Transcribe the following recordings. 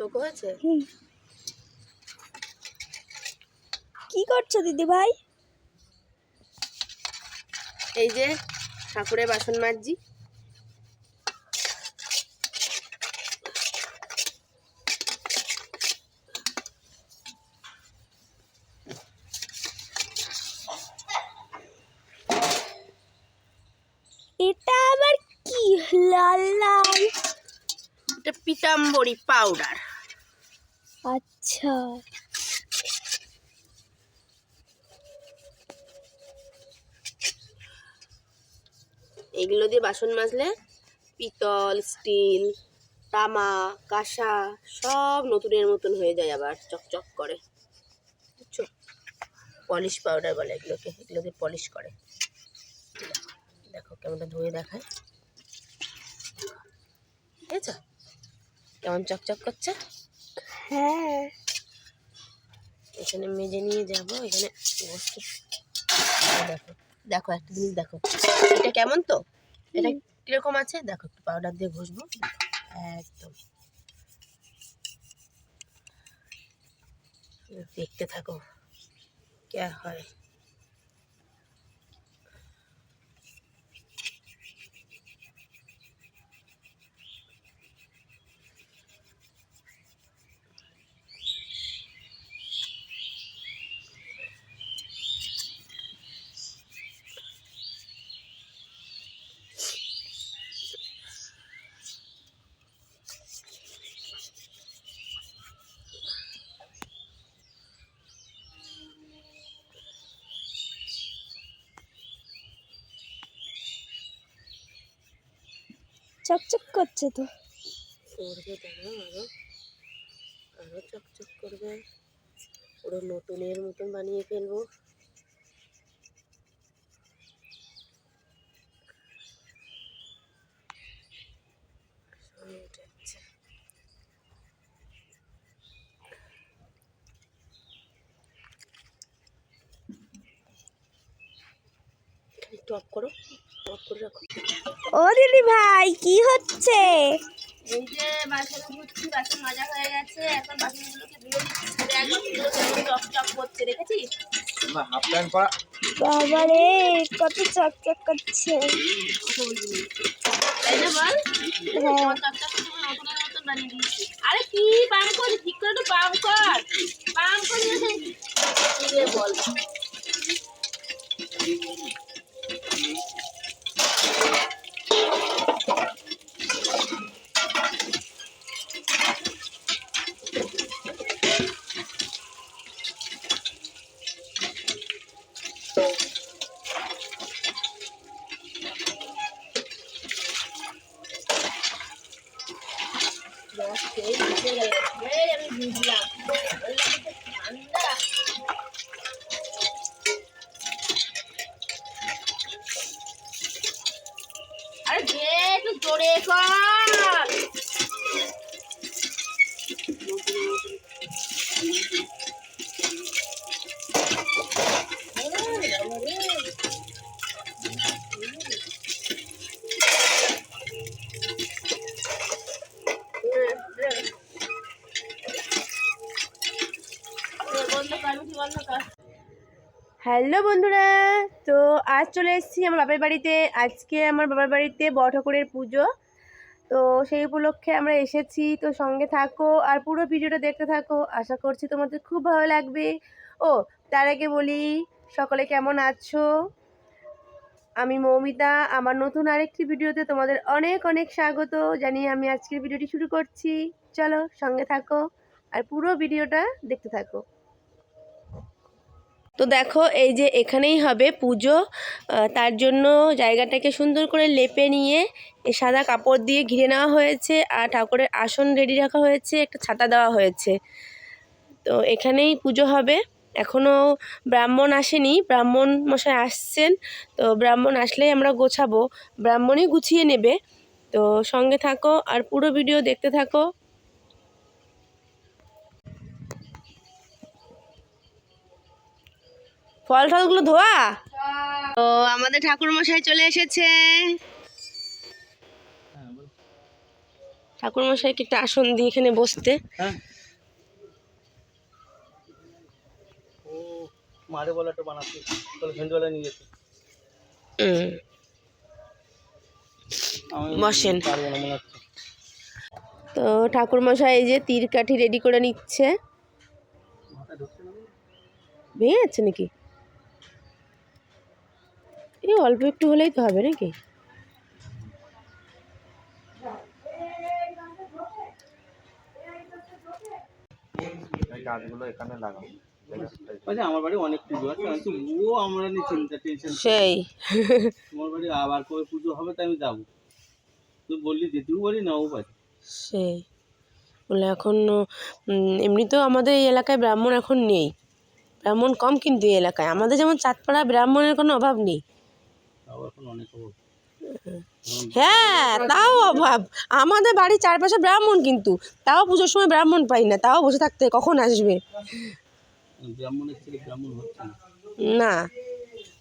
চোখ হয়েছে? কি করছ দিদি ভাই? এই যে ঠাকুরের বাসন মাজছি। এটা আবার কি? লাল লাল। এটা পিতাম্বরী পাউডার আচ্ছা। এগুলো দিয়ে বাসন মাজলে পিতল স্টিল তামা কাঁসা সব নতুনের মতন হয়ে যায় আবার চকচক করে। বুঝছ পলিশ পাউডার বলে এগুলোকে এগুলো দিয়ে পলিশ করে। দেখো কেমনটা ধুয়ে দেখায়। ঠিক আছে কেমন চকচক করছে? হ্যাঁ। এখানে মেজে নিয়ে যাব এখানে দেখো দেখো একটা জিনিস দেখো। এটা কেমন তো? এটা কীরকম আছে? দেখো একটু পাউডার দিয়ে ঘষবো। একদম। দেখতে থাকো। কে হয়? চকচক করছে তো। করবে দাঁড়াও আরও আরও চকচক করবে। পুরো নতুনের মতন বানিয়ে ফেলব সামনে উঠে যাচ্ছে। এখানে একটু অফ করো অফ করে রাখো ও দিদি ভাই কি হচ্ছে? এই যে বাসন ধুচ্ছি বাসন মাজা হয়ে গেছে। এখন বাসনগুলোকে ধুয়ে দিচ্ছি দেখ বাসনগুলো কেমন চক চক করছে দেখেছিস? হাফ প্যান্ট পরা। বাবা রে কত চকচক করছে। তাই না বল? হ্যাঁ। মতন বানিয়ে দিয়েছি। আরে কি পাম কর? ঠিক করে একটু পাম কর। পাম কর বল। হ্যালো বন্ধুরা, তো আজ চলে এসেছি আমার বাবার বাড়িতে। আজকে আমার বাবার বাড়িতে বড় ঠাকুরের পুজো। তো সেই উপলক্ষে আমরা এসেছি, তো সঙ্গে থাকো আর পুরো ভিডিওটা দেখতে থাকো। আশা করছি তোমাদের খুব ভালো লাগবে। ও, তার আগে বলি, সকলে কেমন আছো? আমি মৌমিতা, আমার নতুন আরেকটি ভিডিওতে তোমাদের অনেক অনেক স্বাগত। জানিয়ে আমি আজকের ভিডিওটি শুরু করছি। চলো সঙ্গে থাকো আর পুরো ভিডিওটা দেখতে থাকো। তো দেখো, এই যে এখানেই হবে পুজো। তার জন্য জায়গাটাকে সুন্দর করে লেপে নিয়ে সাদা কাপড় দিয়ে ঘিরে নেওয়া হয়েছে আর ঠাকুরের আসন রেডি রাখা হয়েছে, একটা ছাতা দেওয়া হয়েছে। তো এখানেই পুজো হবে। এখনও ব্রাহ্মণ আসেনি, ব্রাহ্মণ মশাই আসছেন। তো ব্রাহ্মণ আসলেই আমরা গোছাবো। ব্রাহ্মণই গুছিয়ে নেবে। তো সঙ্গে থাকো আর পুরো ভিডিও দেখতে থাকো। ফল টলগুলো ধোয়া? তো আমাদের ঠাকুর মশাই চলে এসেছে। ঠাকুর ঠাকুরমশাইকে একটা আসন দিয়ে এখানে বসতে? হ্যাঁ। ও মারে বলাটা বানাচ্ছে। তাহলে ভেন্ডওয়ালা নিয়ে যেতে বসেন। তো ঠাকুরমশাই এই যে তীর কাঠি রেডি করে নিচ্ছে। ভেঙে যাচ্ছে নাকি? এই অল্প একটু হলেই তো হবে নাকি? আচ্ছা আমার বাড়ি অনেক পুজো আছে আমি তো ও আমরা নিয়ে চিন্তা টেনশন সেই। তোমার বাড়ি আবার কবে পুজো হবে তাই আমি যাব। তুই বললি যেতেও পারি নাও পারি সেই। বলে এখন এমনিতেও আমাদের এই এলাকায় ব্রাহ্মণ এখন নেই। ব্রাহ্মণ কম কিন্তু এই এলাকায়। আমাদের যেমন চাঁদপাড়া ব্রাহ্মণের কোনো অভাব নেই তাও এখন অনেক অভাব হ্যাঁ তাও অভাব। আমাদের বাড়ির চারপাশে ব্রাহ্মণ কিন্তু। তাও পুজোর সময় ব্রাহ্মণ পাই না তাও বসে থাকতে কখন আসবে? না।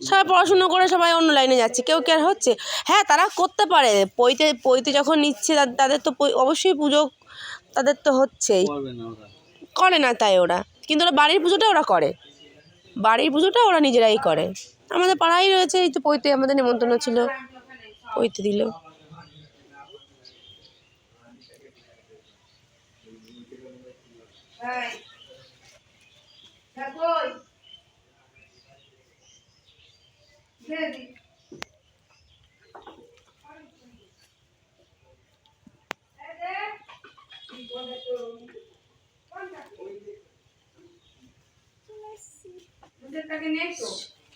সবাই পড়াশুনো করে সবাই অন্য লাইনে যাচ্ছে কেউ কি আর হচ্ছে? হ্যাঁ তারা করতে পারে। পইতে পৈতে যখন নিচ্ছে তাদের তো অবশ্যই পুজো তাদের তো হচ্ছেই। করে না তাই ওরা। কিন্তু ওরা বাড়ির পুজোটা ওরা করে। বাড়ির পুজোটা ওরা নিজেরাই করে। আমাদের পাড়াই রয়েছে এই তো পৈতে আমাদের নিমন্ত্রণ ছিল পৈতে দিল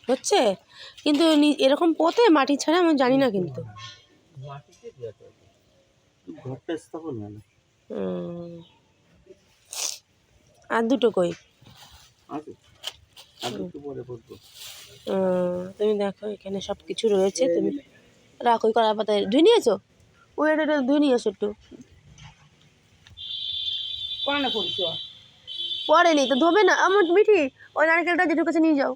হচ্ছে? কিন্তু নি- এরকম পথে মাটি ছাড়া আমি জানি না কিন্তু। আর দুটো কই? তুমি দেখো এখানে সব কিছু রয়েছে। তুমি রাখো ওই কলা পাতায় ধুয়ে নিয়েছো? ওই এটা ধুয়ে নিয়ে আসো একটু। পরে নেই তো ধোবে না। আমার মিঠি ওই নারকেলটা জেঠুর কাছে নিয়ে যাও।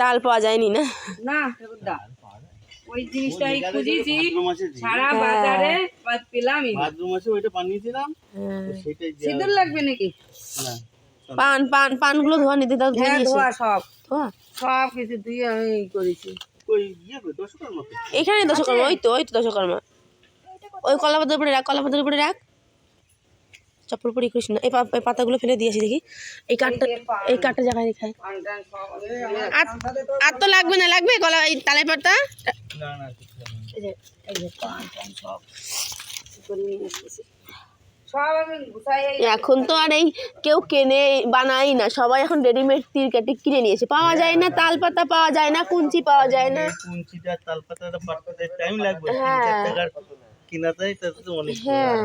তাল পাওয়া যায়নি না। না ওই জিনিসটাই খুঁজেছি সারা বাজারে পেলামই ভাদ্র মাসে ওইটা বানিয়েছিলাম হ্যাঁ। সেটাই সিঁদুর লাগবে নাকি? না পান পান পানগুলো ধোয়া নিতে দাও ধুয়ে হ্যাঁ ধোয়া সব। ধোয়া? সব কিছু দিয়ে আমি করেছি। ওই ইয়ে এখানে দশকর্মা ওই তো ওই তো দশকর্মা। ওই কলা পাতার উপরে রাখ কলা পাতার উপরে রাখ। চপ্পল পরি করিস না এই পাতাগুলো ফেলে দিয়েছি দেখি। এই কাঠটা এই কাঠটা জায়গায় রেখায় সব আর তো লাগবে না লাগবে কলা এই তালে পাতা এখন তো আর এই কেউ কেনে বানাই না। সবাই এখন রেডিমেড তীর কাটি কিনে নিয়েছে পাওয়া যায় না তাল পাতা পাওয়া যায় না কুঞ্চি পাওয়া যায় না। কুঞ্চিটা তালপাতাটা পাতাতে টাইম লাগবে। হ্যাঁ। হ্যাঁ।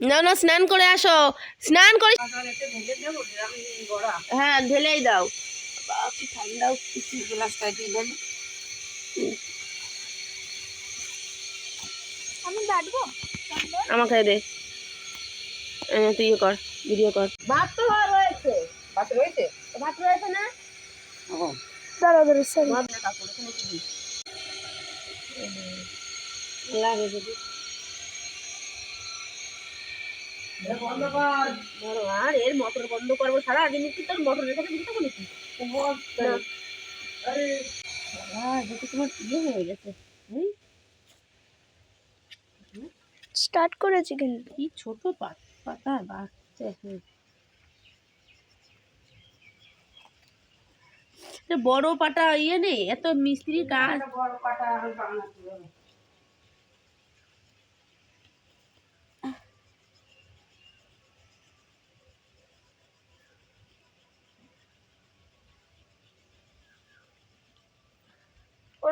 না না স্নান করে আসো। স্নান করে হ্যাঁ ঢেলেই দাও। বাবা, কি ঠান্ডা গ্লাসটা দিয়ে দেন। আমি বাটবো আমাকে দে। তুই ইয়ে কর ভিডিও কর। ভাত তো রয়েছে। ভাত রয়েছে? ভাত রয়েছে না? দাঁড়া দাঁড়া সরি লাগে যদি আর এর মোটর বন্ধ করব সারা কি তোর মোটর রেখে তোমার ইয়ে হয়ে গেছে? স্টার্ট করেছি কিন্তু। কি ছোট পাতা পাতা বাচ্চা হুম। বড় পাটা ইয়ে নেই এত মিস্ত্রি কাজ। বড় কাটা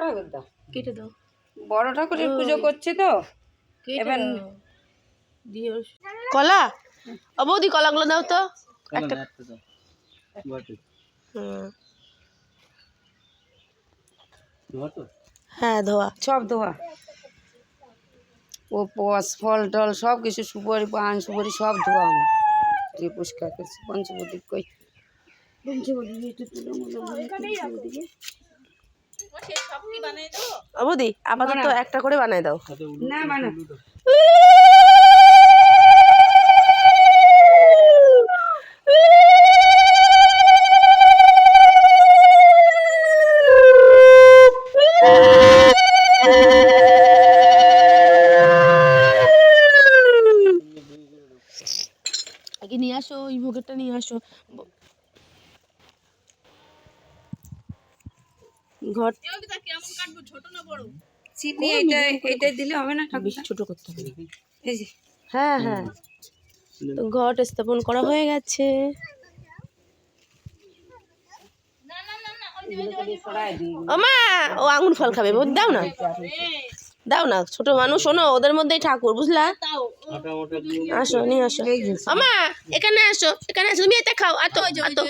দাও। কেটে দাও। বড় ঠাকুরের পুজো করছি তো? এবার দিয়ে কলা? ও বৌদি কলাগুলো দাও তো। একটা দাও। বটে হুম। ধোয়া তো হ্যাঁ ধোয়া। সব ধোয়া। ও পস ফল টল সব কিছু সুপারি পান সুপারি সব ধোয়া আমি দিয়ে পরিষ্কার করছি। কই? একটু তুলে মতো পঞ্চবতীকে ও বৌদি আপাতত একটা করে বানাই দাও। না মানে আগে নিয়ে আসো ওই ভোগেরটা নিয়ে আসো। ঘর। চিনি এইটা এইটাই দিলে হবে না বেশি ছোট করতে হবে? এই যে। হ্যাঁ হ্যাঁ। তো ঘট স্থাপন করা হয়ে গেছে। ও মা ও আঙুর ফল খাবে বুঝ দাও না। দাও না ছোট মানুষ শোনো ওদের মধ্যেই ঠাকুর বুঝলা? আসো নিয়ে আসো। আমা এখানে আসো এখানে আসো তুমি এটা খাও আর তো আর তো।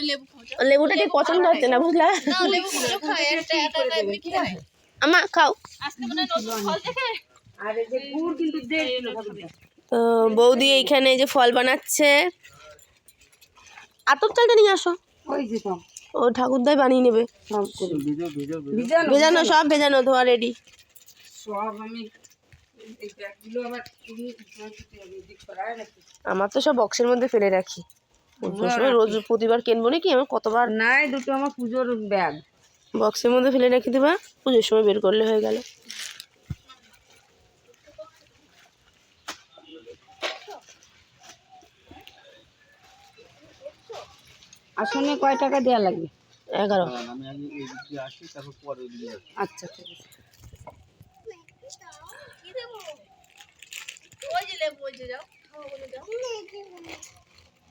লেবুটা ঠিক পছন্দ হচ্ছে না বুঝলা? আমা খাও। আর এই যে গুড় কিন্তু দিয়ে দিল ঠাকুরটা তো বৌদি এইখানে যে ফল বানাচ্ছে। আতপ চালটা নিয়ে আসো। ওই যে তো। ও ঠাকুরদাই বানিয়ে নেবে। ভেজানো সব ভেজানো ধোয়া রেডি সব আমি এই ব্যাগগুলো আবার কিনে দিক করায় নাকি আমার তো সব বক্সের মধ্যে ফেলে রাখি। রোজ প্রতিবার কিনবো নাকি? আমার কতবার নাই দুটো আমার পুজোর ব্যাগ। বক্সের মধ্যে ফেলে রাখি দেবা? পুজোর সময় বের করলে হয়ে গেল। আসনে কয় টাকা দেওয়া লাগবে? এগারো। আচ্ছা আমি আগে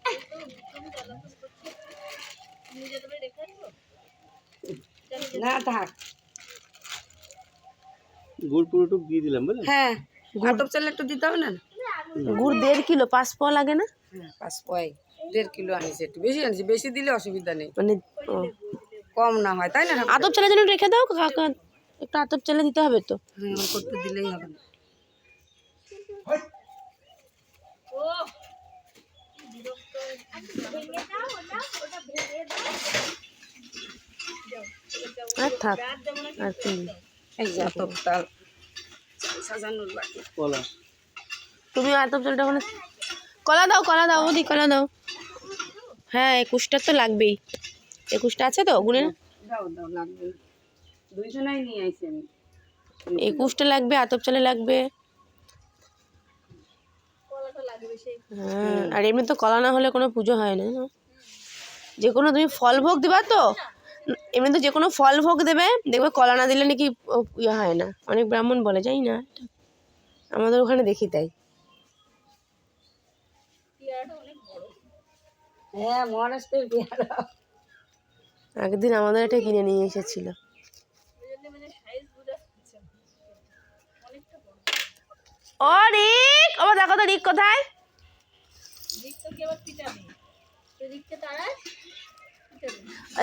আচ্ছা ঠিক আছে না থাক। গুড় পুরোটুক দিয়ে দিলাম বুঝলেন হ্যাঁ ঘাটক চাল একটু দিতে হবে না? গুড় দেড় কিলো পাঁচ পাওয়া লাগে না? হ্যাঁ পাঁচ পয় দেড় কিলো আনিছি একটু। বেশি আনিছি বেশি দিলে অসুবিধা নেই। মানে কম না হয় তাই না? আতপ চালের জন্য রেখে দাও কাকা। একটু আতপ চালে দিতে হবে তো। হ্যাঁ অল্প দিলেই হবে। না আর থাক আর কলা। তুমি আতপ চালটা ওখানে কলা দাও কলা দাও ওদি কলা দাও। হ্যাঁ একুশটা তো লাগবেই। একুশটা আছে তো গুনে না। একুশটা লাগবে আতপ চালে লাগবে। হ্যাঁ আর এমনি তো কলা না হলে কোনো পুজো হয় না? যে কোনো তুমি ফল ভোগ দিবা তো? এমনি তো যে কোনো ফল ভোগ দেবে দেখবে কলা না দিলে নাকি ও ইয়ে হয় না। অনেক ব্রাহ্মণ বলে যাই না। আমাদের ওখানে দেখি তাই। হ্যাঁ মহারাষ্ট্রের পেয়ারা। আগের দিন আমাদের এটা কিনে নিয়ে এসেছিল। ও রিক! আবার দেখো তো রিক কোথায়?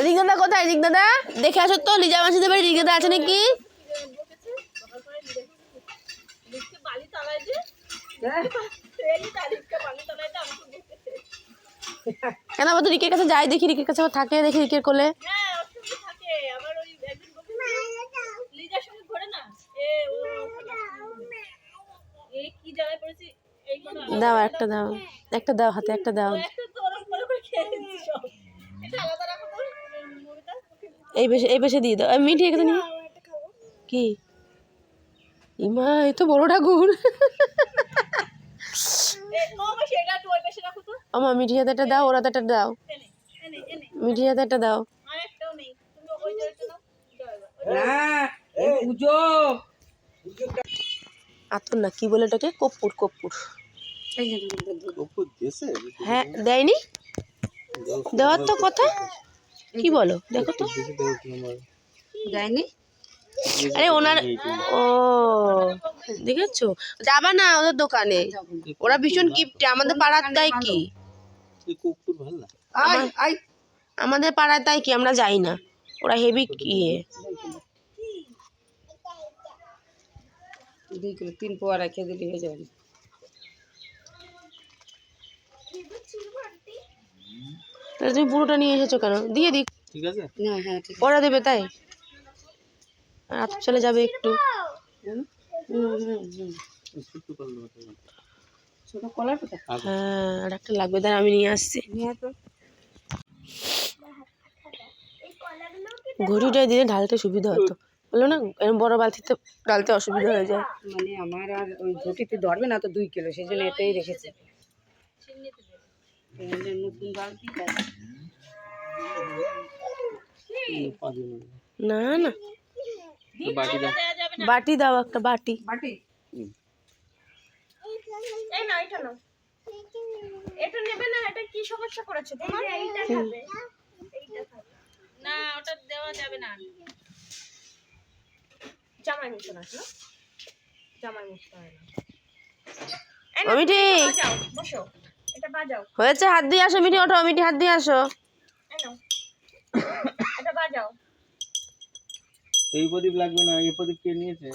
রিক দাদা কোথায়? রিক দাদা দেখে আসো তো লিজা মাসিদের বাড়ি রিক দাদা আছে নাকি? কেন আবার তো রিকের কাছে যাই দেখি রিকের কাছে থাকে দেখি রিকের কোলে। দাও, একটা দাও। একটা দাও হাতে, একটা দাও। এই বেশে এই বেশে দিয়ে দাও। মিঠি, এখানে নিয়ে কি? ইমা, এ তো বড় ঠাকুর। আমার মিঠি হাতে একটা দাও, ওর হাতে একটা দাও। মিঠি হাতে একটা দাও। না এই পুজো। আতর না কি বলে এটাকে? কপ্পুর কপ্পুর। হ্যাঁ দেয়নি? দেওয়ার তো কথা। কি বলো? দেখো তো। যায়নি আরে ওনার ও দেখেছ? যাবা না ওদের দোকানে। ওরা ভীষণ কিপটে আমাদের পাড়ার তাই কি? আমাদের পাড়ার তাই কি? আমরা যাই না। ওরা হেভি কি দুই কিলো তিন পোয়া রেখে দিলে হয়ে যাবে তাহলে তুমি পুরোটা নিয়ে এসেছ কেন? দিয়ে দিক। ঠিক আছে? হ্যাঁ হ্যাঁ ঠিক ওরা দেবে তাই? রাত চলে যাবে একটু। হ্যাঁ আর একটা লাগবে। আমি নিয়ে আসছি। নিয়ে তো। ঘড়িটা দিলে ঢালতে সুবিধা হতো। বলল না এরকম বড় বালতিতে ঢালতে অসুবিধা হয়ে যায়। মানে আমার আর ওই ঘটিতে ধরবে না তো দুই কিলো সেই জন্য এতেই রেখেছে। নতুন বালতি। না না। বাটি দাও বাটি দাও একটা বাটি। বাটি? এটা নেবে না এটা কি সমস্যা করেছে তোমার? এইটা খাবে। না ওটা দেওয়া যাবে না। জামাই মিশো না শোনো। জামাই মিশতে হয় না। অমিটি বাজাও বসো। এটা বাজাও। হয়েছে হাত দিয়ে আসো মিটি ওঠো মিটি হাত দিয়ে আসো। এটা বাজাও। এই প্রদীপ লাগবে না এই প্রদীপ কে নিয়েছে?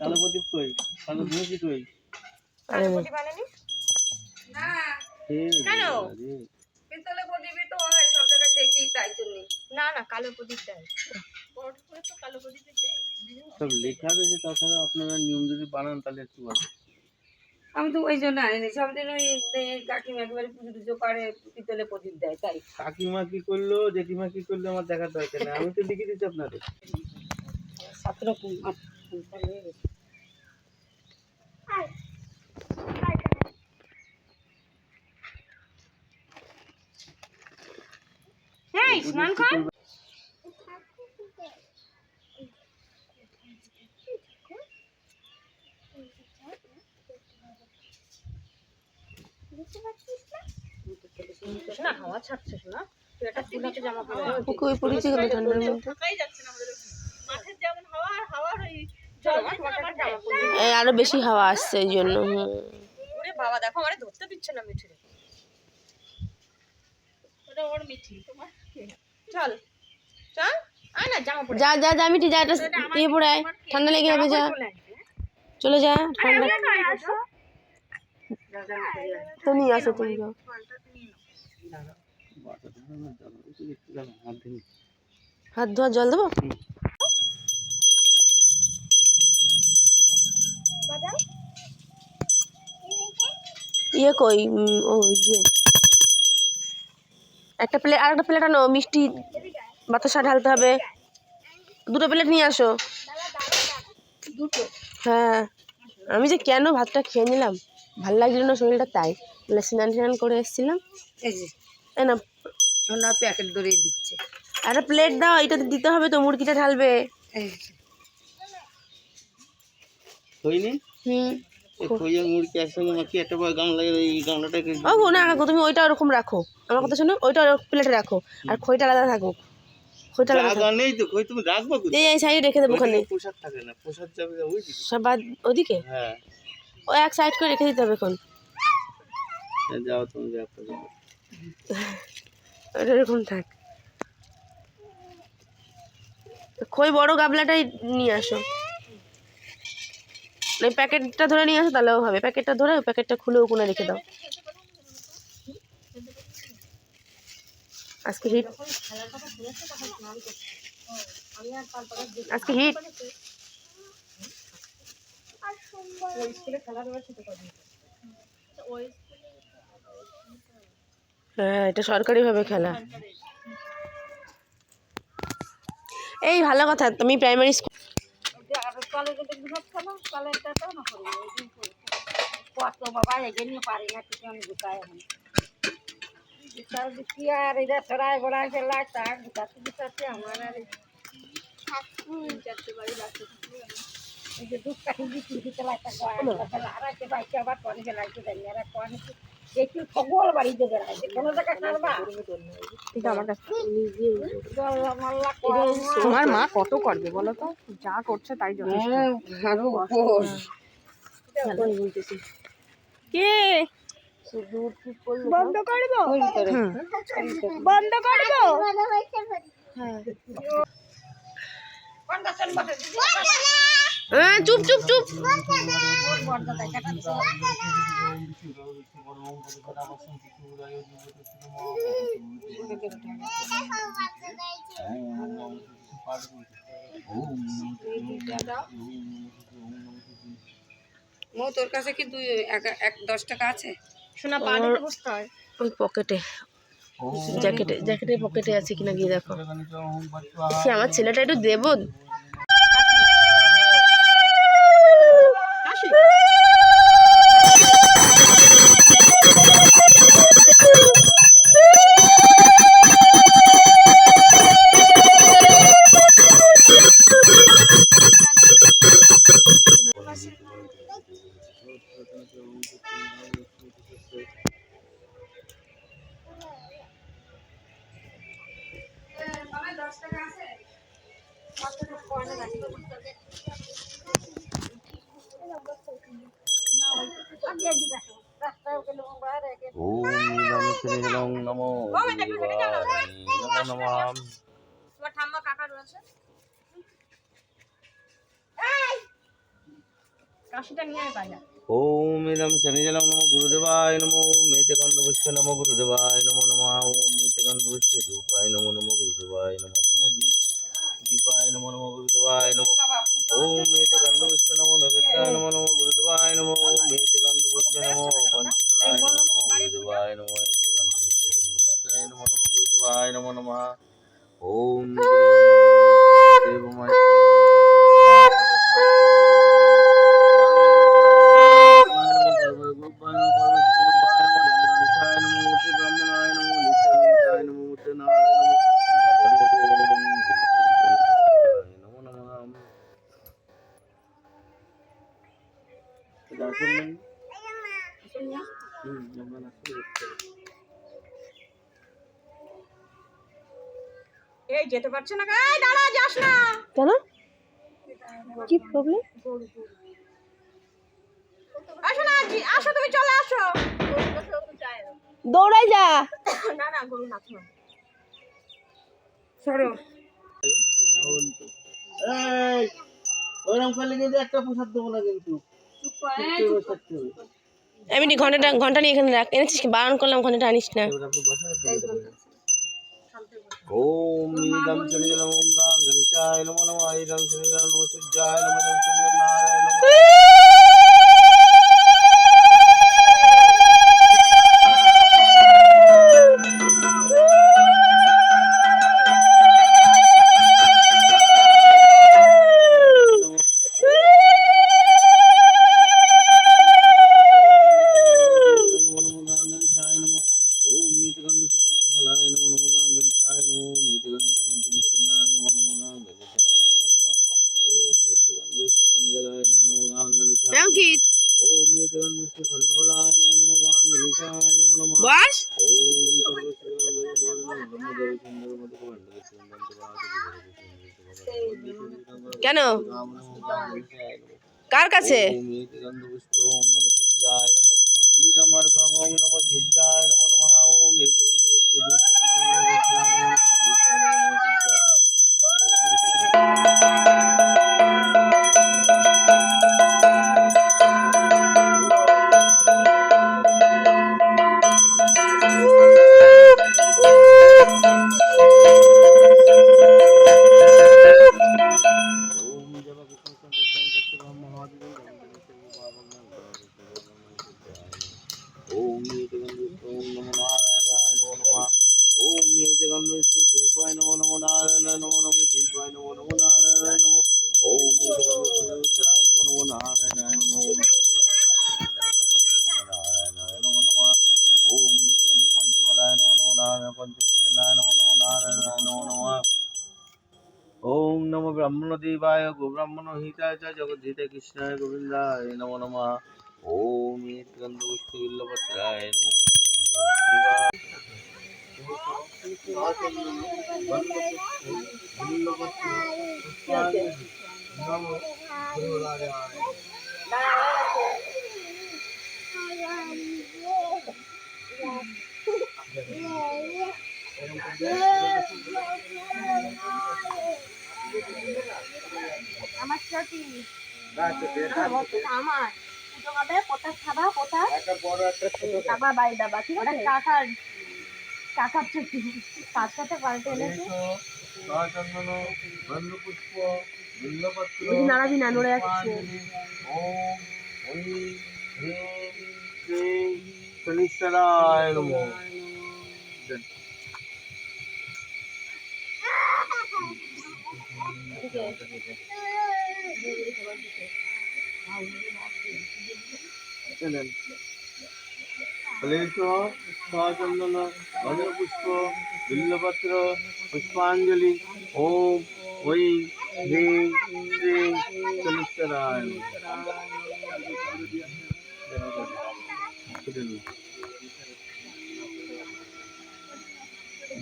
কালো প্রদীপ কই? কালো ধুঁচি কই? না। প্রদীপ আনেনি? হে কেন? পিতলে প্রদীপই তো হয় সব জায়গায় দেখি তাই জন্য। না না কালো প্রদীপ দেয়। বড় করে তো কালো প্রদীপই দেয়। সব লেখা রয়েছে তাছাড়া আপনারা নিয়ম যদি বানান তাহলে একটু ভালো। আমি তো ওই জন্য আনিনি সব দিন ওই কাকিমা একেবারে পুজো টুজো করে পিতলে প্রদীপ দেয় তাই। কাকিমা কি করল জেঠিমা কি করল আমার দেখার দরকার নেই। আমি তো লিখে দিচ্ছি আপনাদের। সাত রকম হয়ে স্নান কর। না হাওয়া ছাড়ছে। ওকে ওই গেল ঠান্ডার মধ্যে আর মাঠে বেশি হাওয়া আসছে এই জন্য বাবা দেখো আমারে ধরতে দিচ্ছে না মিঠি মিঠি চল চল যা যা যা মিটি যা এটা দিয়ে ঠান্ডা লেগে যাবে যা চলে যা ঠান্ডা তো নিয়ে আসো, তুমি যাও। হাত ধোয়ার জল দেবো? ইয়ে কই? ও যে। একটা প্লেট আর একটা প্লেট আনো, মিষ্টি। বাতাসা ঢালতে হবে। দুটো প্লেট নিয়ে আসো। হ্যাঁ। আমি যে কেন ভাতটা খেয়ে নিলাম? ভালো লাগছিল না শরীরটা তাই। বলে স্নান টান করে এসেছিলাম। না প্যাকেট ধরেই দিচ্ছে। একটা প্লেট দাও এটাতে দিতে হবে তো মুরগিটা ঢালবে। হুম। ও না তুমি ওইটা ওরকম রাখো। আমার কথা শোনো ওইটা প্লেটে রাখো। আর খইটা আলাদা থাকুক। খইটা আলাদা নেই তো কই তুমি রাখব এই এই সাইডে রেখে দেবো ওখানে। পোশাক থাকে না পোশাক যাবে ওই দিকে ওদিকে হ্যাঁ। ও এক সাইড করে রেখে দিতে হবে এখন। হ্যাঁ, যাও তুমি। ওটা এরকম থাক। খই বড় গাবলাটাই নিয়ে আসো। এই প্যাকেটটা ধরে নিয়ে আসো তাহলেও হবে প্যাকেটটা ধরে ওই প্যাকেটটা খুলে ওখানে রেখে দাও। আজকে হিট। আজকে হিট? হ্যাঁ এটা সরকারিভাবে খেলা। এই ভালো কথা তুমি প্রাইমারি স্কুল কত বাবা এগিয়ে পারি না কিছু আমি ঢুকাই এখন বিচার দিচ্ছি আর এটা ছড়াই বড়াই ফেলা তাক ঢুকাতে ঢুকাতে আমার আর যে দুধ কাঠি বাইকে আবার সকল বাড়িতে কোনো জায়গায় কারবা এটা আমার কাছে তোমার মা কত করবে বলো তো? যা করছে তাই যথেষ্ট। হ্যাঁ আরও উপর কে? বন্ধ করব? বন্ধ করব? হ্যাঁ। চুপ চুপ চুপ। মো তোর কাছে কি দুই এক- এক দশ টাকা আছে? শোনা বাড়িতে বসতে হয়। ওই পকেটে। জ্যাকেটে জ্যাকেটের পকেটে আছে কিনা গিয়ে দেখো। সে আমার ছেলেটা একটু দেবো। ওম নমঃ শিবায় নমো নমো। নমঃ তোমার ঠাম্মা কাকা রয়েছে। কাশিটা নিয়ে আয় বাজার ওম ইদম শনিজলং নমো গুরুদেবায় নমো। এতে গন্ধপুষ্প নমো গুরুদেবায় নমো নমঃ। ওম এতে গন্ধপুষ্প ধূপায় নমো নমো গুরুদেবায় নমো নমো দী- দীপায় নমো নমো গুরুদেবায় নমো ওম এতে গন্ধপুষ্প নমো নৈবেদ্যায় নমো নমো গুরুদেবায় নমো ওম এতে গন্ধপুষ্প নমো পঞ্চফলায় নমো নমো গুরুদেবায় নমো এতে গন্ধপুষ্প পুণ্যভদ্রায় নমো নমো গুরুদেবায় নমো নমঃ ওম দেবমায় এই যেতে পারছে না? এই দাঁড়া যাস না। কেন? কি প্রবলেম আসো না জি, আসো তুমি চলে আসো। দৌড়াই যা। না না গরু না সরো। এই ওইরকম করলে কিন্তু একটা প্রসাদ দেবো না কিন্তু। চুপ করে বসে থাকতে হবে। আমি নি ঘন্টাটা ঘণ্টা নিয়ে এখানে রাখ। এনেছিস কি? বারণ করলাম ঘন্টাটা আনিস না। এবার আপনি বসে থাকতে ওম ইদম শনিজলং ওম গাং গণেশায় নমো নমঃ ইদম হিতায় জগদ্ধিতে কৃষ্ণায় গোবিন্দায় নমো নমঃ। ওম গন্ধ পুষ্প বিল্লপত্রায় নমো নমঃ আমার চটি আমার কোথা খাবা কোথা খাবা বাড়ি দাবা ঠিক আছে? কাকার কাকার চটি সাথে পাল্টে এনেছে? নাড়াবি না নড়ে যাচ্ছে। শনিশ্বরায় নমঃ। चंदन भद्र पुष्प बिल्लपत्र पुष्पांजलि ओम वही ह्रीं श्रीं चलिष्टराय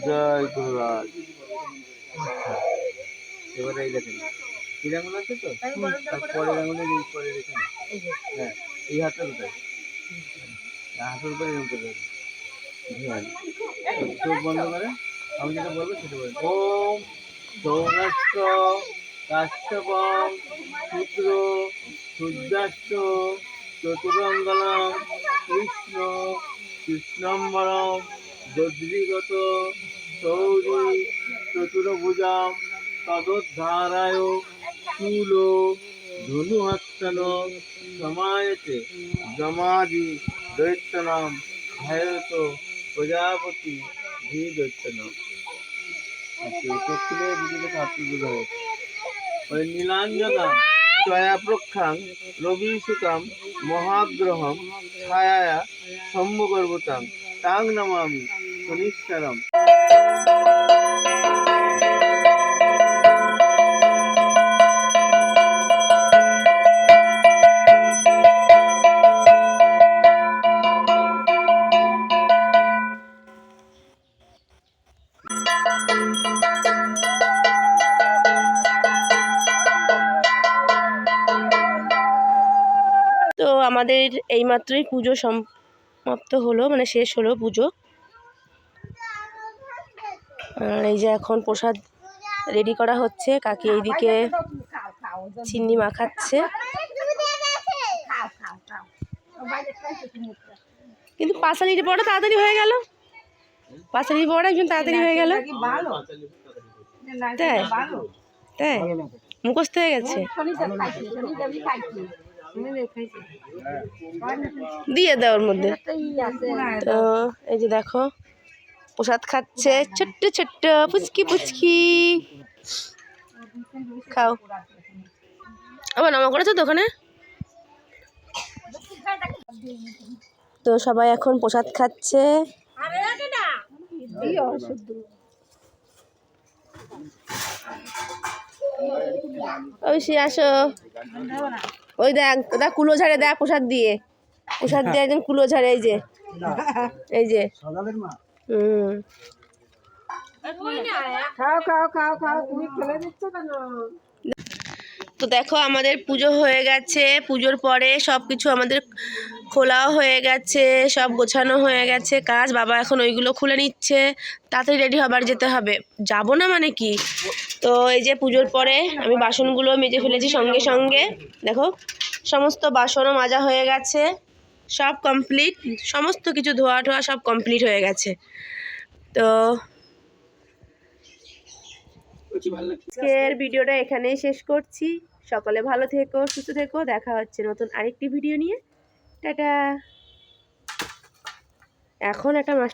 जय गुरुराज। এবারে এই দেখেন তিন আঙুল আছে তো? তারপরে আঙুলে এই পরে দেখেন হ্যাঁ এই হাতটা কোথায় হাতের উপরে এরকম করে। ধ্যান। চোখ বন্ধ করে আমি যেটা বলব সেটা বলবেন ওম সৌরাষ্ট্র কাশ্যপম শূদ্র সূর্যাস্ত চতুরঙ্গলম কৃষ্ণ কৃষ্ণম্বরম বদ্রীগত সৌরী চতুর্ভুজাম তদোদ্ধারায় শূল ধনুহস্তন সমায়তে যমাদি দৈত্যনাম ভারত প্রজাপতি ধী দৈত্যনাম কাপড় দিতে হবে ওই নীলাঞ্জনা চয়া প্রক্ষাং রবি সুতাম মহাগ্রহম ছায়া সম্মুগর্ভতাং তাং নমামি শনিশ্বরম তো আমাদের এইমাত্রই পুজো সমাপ্ত হলো মানে শেষ হলো পুজো। আর এই যে এখন প্রসাদ রেডি করা হচ্ছে, কাকি এইদিকে চিনি মাখাচ্ছে। কিন্তু পাঁচালির পড়া তাড়াতাড়ি হয়ে গেল। পাঁচালির পড়া একজন তাড়াতাড়ি হয়ে গেল। তাই? তাই? মুখস্থ হয়ে গেছে। দিয়ে দাও ওর মধ্যে। তো এই যে দেখো, প্রসাদ খাচ্ছে। ছোট্ট ছোট্ট, পুচকি পুচকি। খাও। আবার নামা করেছ তো ওখানে? তো সবাই এখন প্রসাদ খাচ্ছে। সে আসো। ওই দেখ দেখ কুলো ঝাড়ে দেখ প্রসাদ দিয়ে। প্রসাদ দিয়ে একজন কুলো ঝাড়ে এই যে। এই যে। হুম। তো দেখো আমাদের পুজো হয়ে গেছে। পুজোর পরে সব কিছু আমাদের খোলাও হয়ে গেছে সব গোছানো হয়ে গেছে। কাজ বাবা এখন ওইগুলো খুলে নিচ্ছে। তাড়াতাড়ি রেডি হবার যেতে হবে। যাব না মানে কি? তো এই যে পুজোর পরে আমি বাসনগুলো মেজে ফেলেছি সঙ্গে সঙ্গে। দেখো, সমস্ত বাসনও মাজা হয়ে গেছে, সব কমপ্লিট সমস্ত কিছু ধোয়া ঠোয়া সব কমপ্লিট হয়ে গেছে। তো আজকের ভিডিওটা এখানেই শেষ করছি। সকলে ভালো থেকো, সুস্থ থেকো, দেখা হচ্ছে নতুন আরেকটি ভিডিও নিয়ে। টাটা। এখন একটা মাস